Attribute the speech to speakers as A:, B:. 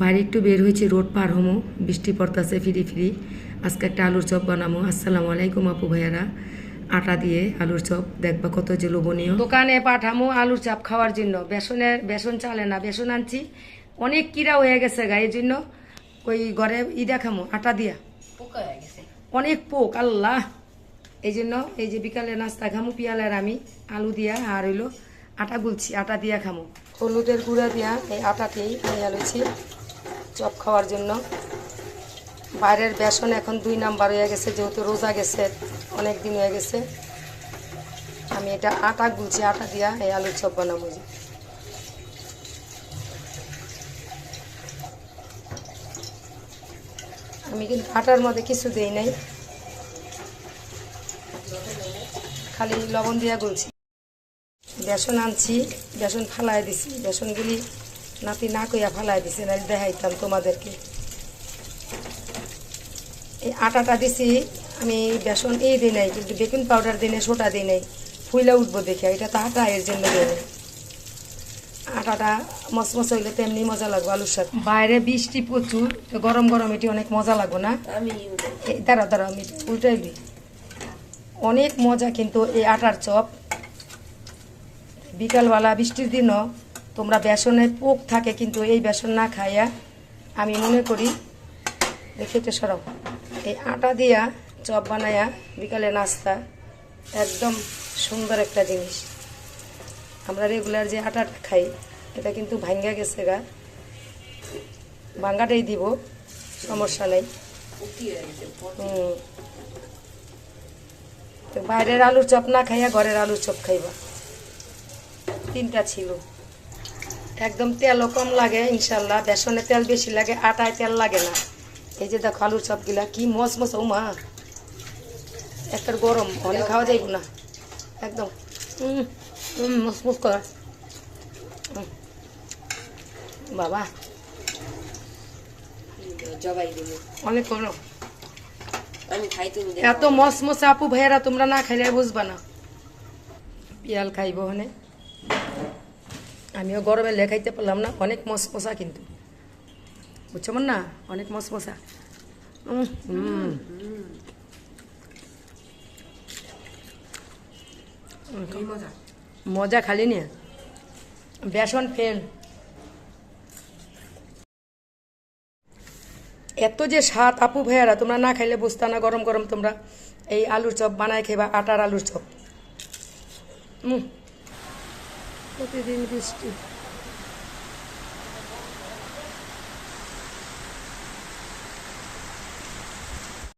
A: বাইরে একটু বের হয়েছে রোড পার হমো বৃষ্টি পড়তাছে ফিরি ফিরি। আজকে একটা আলুর চপ বানাবো আসসালামু আলাইকুম আপু ভাইয়ারা। আটা দিয়ে আলুর চপ দেখবা কত যে লোভনীয়। দোকানে পাঠামো আলুর চপ খাওয়ার জন্য। বেসনের বেসন চালে না বেসন আনছি। অনেক কিরা হয়ে গেছে গায়ের জন্য ওই ঘরে ই দেখামো আটা দিয়া।
B: পোকা হয়ে গেছে।
A: অনেক পোক আল্লাহ। এই জন্য এই যে বিকালে নাস্তা খামু পিয়ালের আমি আলু দিয়া আর হইল আটা গুলছি আটা দিয়া খামু। হলুদের গুঁড়া দিয়া এই আটাতেই আমি আলুছি চপ খাওয়ার জন্য। বাইরের বেসন এখন দুই নাম্বার হয়ে গেছে, যেহেতু রোজা গেছে, অনেক দিন হয়ে গেছে। আমি এটা আটা গুলছি, আটা দিয়া এই আলুর চপ বানাবো আমি কিন্তু আটার মধ্যে কিছু দেই নাই। খালি লবণ দিয়া গুলছি। বেসন আনছি, বেসন ফালাই দিছি, বেসনগুলি নাতি না কইয়া ফালাই দিছে না দেখাইতাম তোমাদেরকে। এই আটাটা দিছি আমি বেসন এই দিই নাই কিন্তু বেকিং পাউডার দিই নাই সোটা দিই নাই ফুইলা উঠবো দেখে এটা তো আটা এর জন্য দিই নাই। আটাটা মচমচ হইলে তেমনি মজা লাগবে আলুর সাথে। বাইরে বৃষ্টি প্রচুর তো গরম গরম এটি অনেক মজা লাগবে না?
B: আমি
A: দাঁড়া দাঁড়া আমি উল্টাই দিই। অনেক মজা কিন্তু এই আটার চপ। বিকালবেলা বৃষ্টির দিনও তোমরা বেসনে পোক থাকে কিন্তু এই বেসন না খাইয়া, আমি মনে করি দেখে তো সরাও এই আটা দিয়া চপ বানায়া বিকালে নাস্তা একদম সুন্দর একটা জিনিস। আমরা রেগুলার যে আটাটা খাই, এটা কিন্তু ভাঙ্গা গেছে গা। ভাঙ্গাটাই দিব, সমস্যা নেই। বাইরের আলুর চপ না খাইয়া ঘরের আলুর চপ খাইবা। তিনটা ছিল। একদম তেলও কম লাগে ইনশাল্লাহ। বেসনে তেল বেশি লাগে আটায় তেল লাগে না। এই যে দেখো আলুর চপগুলা কি মস মস ও মা একটা গরম অনেক খাওয়া যাইব না। একদম মস মস কর। বাবা।
B: জবাই
A: অনেক
B: তুমি
A: এত মস মশা আপু ভাইয়েরা তোমরা না খাইলে বুঝবা না। পিয়াল খাইব হনে। আমিও গরমে লেখাইতে পারলাম না, অনেক মস মশা কিন্তু। বুঝছ না অনেক মস মশা হুম। মজা খালি নিয়ে। বেসন ফেল। এত যে স্বাদ, আপু ভাইয়ারা, তোমরা না খাইলে বুঝতা না, গরম গরম তোমরা। এই আলুর চপ বানায় খেবা, আটার আলুর চপ। উম। প্রতিদিন বৃষ্টি।